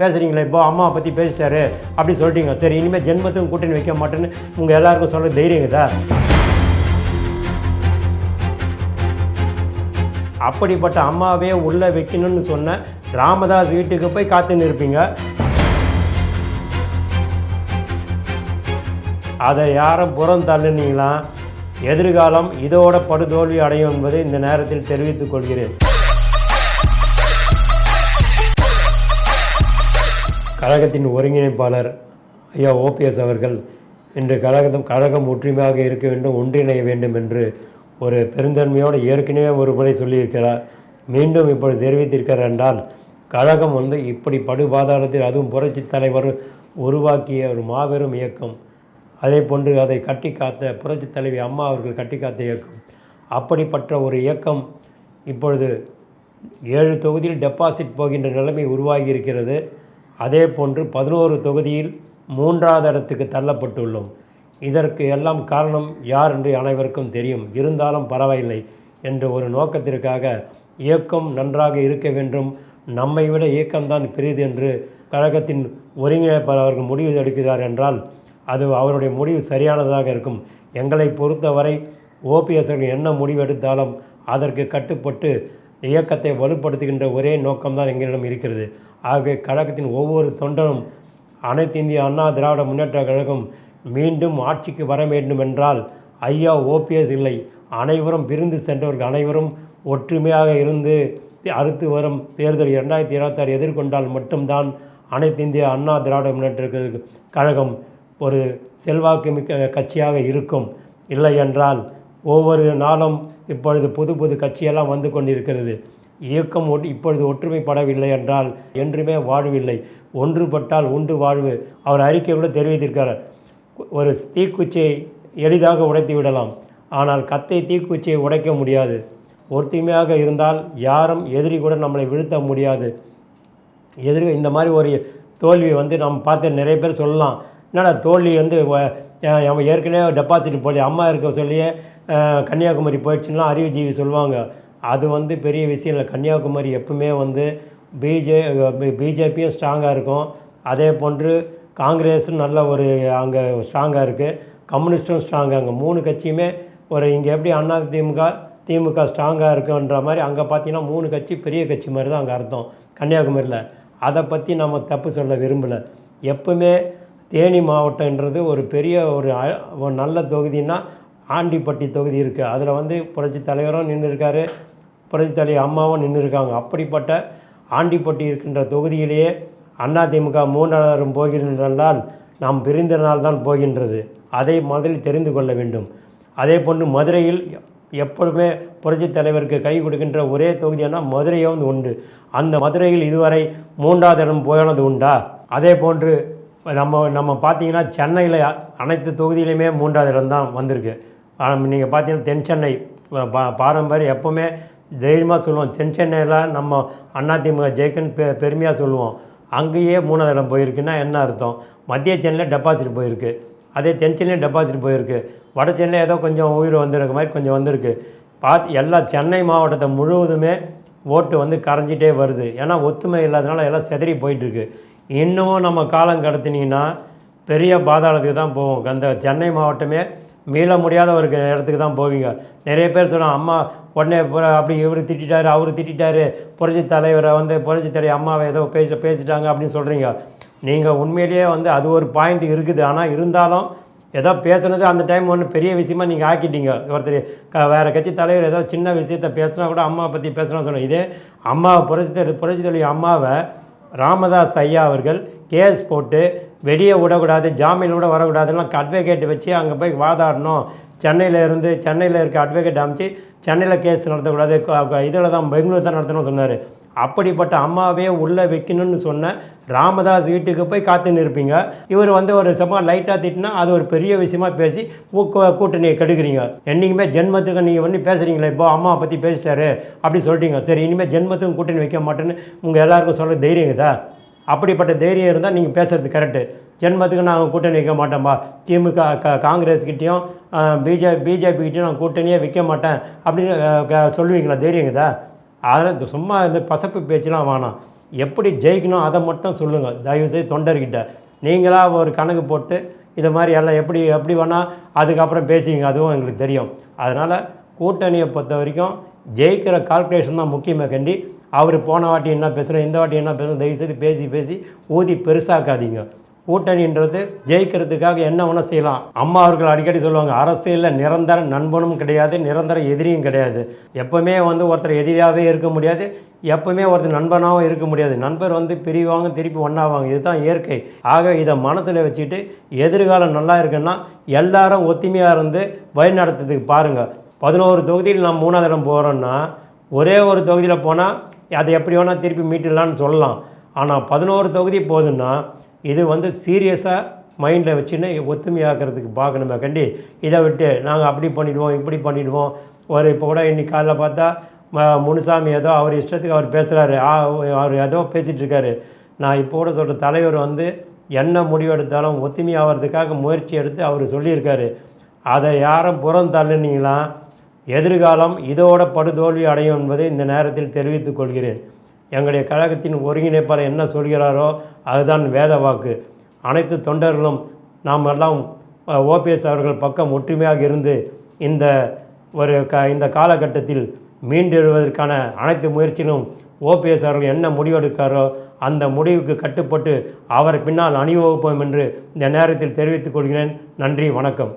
பேசுகிறீங்களே இப்போ அம்மாவை பற்றி பேசிட்டாரு அப்படி சொல்லிட்டீங்க. சரி இனிமேல் ஜென்மத்துக்கும் கூட்டணி வைக்க மாட்டேன்னு உங்கள் எல்லாருக்கும் சொல்ல தைரியங்குதா அப்படிப்பட்ட அம்மாவே உள்ளே வைக்கணும்னு சொன்ன ராமதாஸ் வீட்டுக்கு போய் காத்து நிற்பீங்க. அதை யாரும் புறம் தள்ளுனீங்களா? எதிர்காலம் இதோட படுதோல்வி அடையும் என்பதை இந்த நேரத்தில் தெரிவித்துக் கொள்கிறேன். கழகத்தின் ஒருங்கிணைப்பாளர் ஐயா ஓபிஎஸ் அவர்கள் இன்று கழகம் கழகம் ஒற்றுமையாக இருக்க வேண்டும் ஒன்றிணைய வேண்டும் என்று ஒரு பெருந்தன்மையோடு ஏற்கனவே ஒரு முறை சொல்லியிருக்கிறார். மீண்டும் இப்பொழுது தெரிவித்திருக்கிறார் என்றால் கழகம் வந்து இப்படி படுபாதாளத்தில் அதுவும் புரட்சி தலைவர் உருவாக்கிய ஒரு மாபெரும் இயக்கம். அதே போன்று அதை கட்டி காத்த புரட்சி தலைவி அம்மா அவர்கள் கட்டி காத்த இயக்கம். அப்படிப்பட்ட ஒரு இயக்கம் இப்பொழுது ஏழு தொகுதியில் டெபாசிட் போகின்ற நிலைமை உருவாகி இருக்கிறது. அதே போன்று பதினோரு தொகுதியில் மூன்றாவது இடத்துக்கு தள்ளப்பட்டுள்ளோம். இதற்கு எல்லாம் காரணம் யார் என்று அனைவருக்கும் தெரியும். இருந்தாலும் பரவாயில்லை என்ற ஒரு நோக்கத்திற்காக இயக்கம் நன்றாக இருக்க வேண்டும். நம்மை விட இயக்கம்தான் பெரியது என்று கழகத்தின் ஒருங்கிணைப்பாளர் அவர்கள் முடிவு எடுக்கிறார் என்றால் அது அவருடைய முடிவு சரியானதாக இருக்கும். எங்களை பொறுத்தவரை ஓபிஎஸ் அவர்கள் என்ன முடிவு எடுத்தாலும் அதற்கு கட்டுப்பட்டு இயக்கத்தை வலுப்படுத்துகின்ற ஒரே நோக்கம்தான் எங்களிடம் இருக்கிறது. ஆகவே கழகத்தின் ஒவ்வொரு தொண்டனும் அனைத்து இந்திய அண்ணா திராவிட முன்னேற்ற கழகம் மீண்டும் ஆட்சிக்கு வர வேண்டும் என்றால் ஐயா ஓபிஎஸ் இல்லை. அனைவரும் பிரிந்து சென்றவர்கள் அனைவரும் ஒற்றுமையாக இருந்து அடுத்து வரும் தேர்தல் இரண்டாயிரத்தி இருபத்தாறு எதிர்கொண்டால் மட்டும்தான் அனைத்து இந்திய அண்ணா திராவிட முன்னேற்ற கழகம் ஒரு செல்வாக்கு மிக்க கட்சியாக இருக்கும். இல்லை என்றால் ஒவ்வொரு நாளும் இப்பொழுது புது புது கட்சியெல்லாம் வந்து கொண்டிருக்கிறது. இயக்கம் ஒட் இப்பொழுது ஒற்றுமைப்படவில்லை என்றால் என்றுமே வாழ்வில்லை. ஒன்றுபட்டால் உண்டு வாழ்வு. அவர் அறிக்கை கூட தெரிவித்திருக்கிறார். ஒரு தீக்குச்சியை எளிதாக உடைத்து விடலாம். ஆனால் கத்தை தீக்குச்சியை உடைக்க முடியாது. ஒற்றுமையாக இருந்தால் யாரும் எதிரி கூட நம்மளை வீழ்த்த முடியாது. எதிரி இந்த மாதிரி ஒரு தோல்வி வந்து நம்ம பார்த்து நிறைய பேர் சொல்லலாம். என்னடா தோல்வி வந்து ஏற்கனவே டெபாசிட் போலி அம்மா இருக்க சொல்லியே கன்னியாகுமரி போயிடுச்சுன்னா அறிவுஜீவி சொல்லுவாங்க. அது வந்து பெரிய விஷயம் இல்லை. கன்னியாகுமரி எப்பவுமே வந்து பிஜே பிஜேபியும் ஸ்ட்ராங்காக இருக்கும். அதே போன்று காங்கிரஸும் நல்ல ஒரு அங்கே ஸ்ட்ராங்காக இருக்குது கம்யூனிஸ்ட்டும் ஸ்ட்ராங்காக அங்கே மூணு கட்சியுமே ஒரு இங்கே எப்படி அண்ணா திமுக திமுக ஸ்ட்ராங்காக இருக்குன்ற மாதிரி அங்கே பார்த்தீங்கன்னா மூணு கட்சி பெரிய கட்சி மாதிரி தான் அங்கே அர்த்தம். கன்னியாகுமரியில். அதை பற்றி நம்ம தப்பு சொல்ல விரும்பலை. எப்பவுமே தேனி மாவட்டன்றது ஒரு பெரிய ஒரு ஒரு நல்ல தொகுதின்னா ஆண்டிப்பட்டி தொகுதி இருக்குது அதில் வந்து புரட்சி தலைவரும் நின்று இருக்காரு புரட்சி தலைவர் அம்மாவும் நின்று இருக்காங்க அப்படிப்பட்ட ஆண்டிப்பட்டி இருக்கின்ற தொகுதியிலேயே அதிமுக மூன்றாளரும் போகின்றால் நாம் பிரிந்த நாள் தான் போகின்றது. அதை முதலில் தெரிந்து கொள்ள வேண்டும். அதே போன்று மதுரையில் எப்பொழுதுமே புரட்சி தலைவருக்கு கை கொடுக்கின்ற ஒரே தொகுதினா மதுரையே வந்து உண்டு. அந்த மதுரையில் இதுவரை மூன்றாவது இடம் போனது உண்டா? அதே போன்று நம்ம நம்ம பார்த்தீங்கன்னா சென்னையில் அனைத்து தொகுதியிலையுமே மூன்றாவது இடம் தான் வந்திருக்கு. நீங்கள் பார்த்தீங்கன்னா தென் சென்னை பா- பாரம்பரியம் எப்போவுமே தைரியமாக சொல்லுவோம். தென் சென்னையில் நம்ம அதிமுக ஜெயிக்குன்னு பெ பெருமையாக சொல்லுவோம். அங்கேயே மூணாவது இடம் போயிருக்குன்னா என்ன அர்த்தம்? மத்திய சென்னையில் டெபாசிட் போயிருக்கு. அதே தென் சென்னையில் டெபாசிட் போயிருக்கு. வட சென்னையில் ஏதோ கொஞ்சம் உயிர் வந்திருக்க மாதிரி கொஞ்சம் வந்திருக்கு. பார்த்து எல்லா சென்னை மாவட்டத்தை முழுவதுமே ஓட்டு வந்து கரைஞ்சிட்டே வருது. ஏன்னா ஒத்துமை இல்லாதனால எல்லாம் செதறி போயிட்டுருக்கு. இன்னமும் நம்ம காலம் கடத்தினீங்கன்னா பெரிய பாதாளத்துக்கு தான் போவோம். அந்த சென்னை மாவட்டமே மீள முடியாத ஒரு இடத்துக்கு தான் போவீங்க. நிறைய பேர் சொன்னால் அம்மா உடனே அப்படி இவர் திட்டாரு அவர் திட்டிட்டாரு. புரட்சி தலைவரை வந்து புரட்சி தலைவர் அம்மாவை ஏதோ பேச பேசிட்டாங்க அப்படின்னு சொல்கிறீங்க நீங்கள் உண்மையிலேயே வந்து அது ஒரு பாயிண்ட் இருக்குது. ஆனால் இருந்தாலும் ஏதோ பேசுனது அந்த டைம் ஒன்று பெரிய விஷயமா நீங்கள் ஆக்கிட்டீங்க. ஒருத்தர் க வேறு கட்சி தலைவர் ஏதோ சின்ன விஷயத்த பேசினா கூட அம்மாவை பற்றி பேசினா சொன்னேன் இதே அம்மாவை புரட்சி தலைவர் புரட்சி தலைவர் அம்மாவை ராமதாஸ் ஐயா அவர்கள் கேஸ் போட்டு வெளியே விடக்கூடாது ஜாமீன் கூட வரக்கூடாதுலாம் அட்வொகேட் வச்சு அங்கே போய் வாதாடணும். சென்னையில் இருந்து சென்னையில் இருக்க அட்வொகேட் அமைச்சு சென்னையில் கேஸ் நடத்தக்கூடாது. இதில் தான் பெங்களூர் தான் நடத்தணும்னு சொன்னார். அப்படிப்பட்ட அம்மாவே உள்ளே வைக்கணும்னு சொன்ன ராமதாஸ் வீட்டுக்கு போய் காத்துன்னு இருப்பீங்க இவர் வந்து ஒரு சும்மா லைட்டாக திட்டினா அது ஒரு பெரிய விஷயமா பேசி ஊக்க கூட்டணியை கெடுக்கிறீங்க. என்றைக்குமே ஜென்மத்துக்கு நீங்கள் வந்து பேசுகிறீங்களே இப்போ அம்மாவை பற்றி பேசிட்டாரு அப்படி சொல்லிட்டீங்க. சரி இனிமேல் ஜென்மத்துக்கும் கூட்டணி வைக்க மாட்டேன்னு உங்கள் எல்லாருக்கும் சொல்ல தைரியங்குதா அப்படிப்பட்ட தைரியம் இருந்தால் நீங்கள் பேசுறது கரெக்டு ஜென்மத்துக்கு நாங்கள் கூட்டணி வைக்க மாட்டோம்பா திமுக க காங்கிரஸ்கிட்டையும் பிஜே பிஜேபிக்கிட்டையும் நான் கூட்டணியே வைக்க மாட்டேன் அப்படின்னு க- சொல்லுவீங்களா? தைரியங்கதா அதனால் சும்மா இந்த பசப்பு பேச்செலாம் வேணாம். எப்படி ஜெயிக்கணும் அதை மட்டும் சொல்லுங்கள் தயவுசெய்து தொண்டர்கிட்ட. நீங்களாக ஒரு கணக்கு போட்டு இது மாதிரி எல்லாம் எப்படி எப்படி வேணால் அதுக்கப்புறம் பேசிங்க அதுவும் எங்களுக்கு தெரியும். அதனால் கூட்டணியை பொறுத்த வரைக்கும் ஜெயிக்கிற கால்குலேஷன் தான் முக்கியமாக கண்டி. அவர் போன வாட்டி என்ன பேசுகிறோம் இந்த வாட்டி என்ன பேசுகிறோம் தயவுசெய்து பேசி பேசி ஊதி பெருசாக்காதீங்க. கூட்டணின்றது ஜெயிக்கிறதுக்காக என்ன வேணால் செய்யலாம். அம்மா அவர்கள் அடிக்கடி சொல்லுவாங்க அரசியலில் நிரந்தர நண்பனும் கிடையாது நிரந்தர எதிரியும் கிடையாது. எப்பவுமே வந்து ஒருத்தர் எதிரியாகவே இருக்க முடியாது எப்பவுமே ஒருத்தர் நண்பனாகவும் இருக்க முடியாது. நண்பர் வந்து பிரிவாங்க திருப்பி ஒன்றாவாங்க இதுதான் இயற்கை. ஆக இதை மனசில் வச்சுட்டு எதிர்காலம் நல்லா இருக்குன்னா எல்லாரும் ஒத்துமையாக இருந்து வழிநடத்துறதுக்கு பாருங்கள் பதினோரு தொகுதியில் நான் மூணாவது இடம் போகிறோன்னா ஒரே ஒரு தொகுதியில் போனால் அதை எப்படி வேணால் திருப்பி மீட்டிடலான்னு சொல்லலாம். ஆனால் பதினோரு தொகுதி போதுன்னா இது வந்து சீரியஸாக மைண்டில் வச்சுன்னு ஒத்துமையாக்கிறதுக்கு பார்க்கணுமே கண்டி. இதை விட்டு நாங்கள் அப்படி பண்ணிவிடுவோம் இப்படி பண்ணிவிடுவோம் ஒரு இப்போ கூட இன்றைக்கி காலைல பார்த்தா ம- முனுசாமி ஏதோ அவர் இஷ்டத்துக்கு அவர் பேசுகிறாரு அவர் ஏதோ பேசிகிட்ருக்காரு நான் இப்போ கூட சொல்கிற தலைவர் வந்து என்ன முடிவெடுத்தாலும் ஒத்துமையாகிறதுக்காக முயற்சி எடுத்து அவர் சொல்லியிருக்காரு. அதை யாரும் புறம் தள்ளுனீங்களா? எதிர்காலம் இதோட படுதோல்வி அடையும் என்பதை இந்த நேரத்தில் தெரிவித்துக் கொள்கிறேன். எங்களுடைய கழகத்தின் ஒருங்கிணைப்பாளர் என்ன சொல்கிறாரோ அதுதான் வேத வாக்கு. அனைத்து தொண்டர்களும் நாம் எல்லாம் ஓபிஎஸ் அவர்கள் பக்கம் ஒற்றுமையாக இருந்து இந்த ஒரு க இந்த காலகட்டத்தில் மீண்டெழுவதற்கான அனைத்து முயற்சியிலும் ஓபிஎஸ் அவர்கள் என்ன முடிவெடுக்காரோ அந்த முடிவுக்கு கட்டுப்பட்டு அவர் பின்னால் அணிவகுப்போம் என்று இந்த நேரத்தில் தெரிவித்துக் கொள்கிறேன். நன்றி வணக்கம்.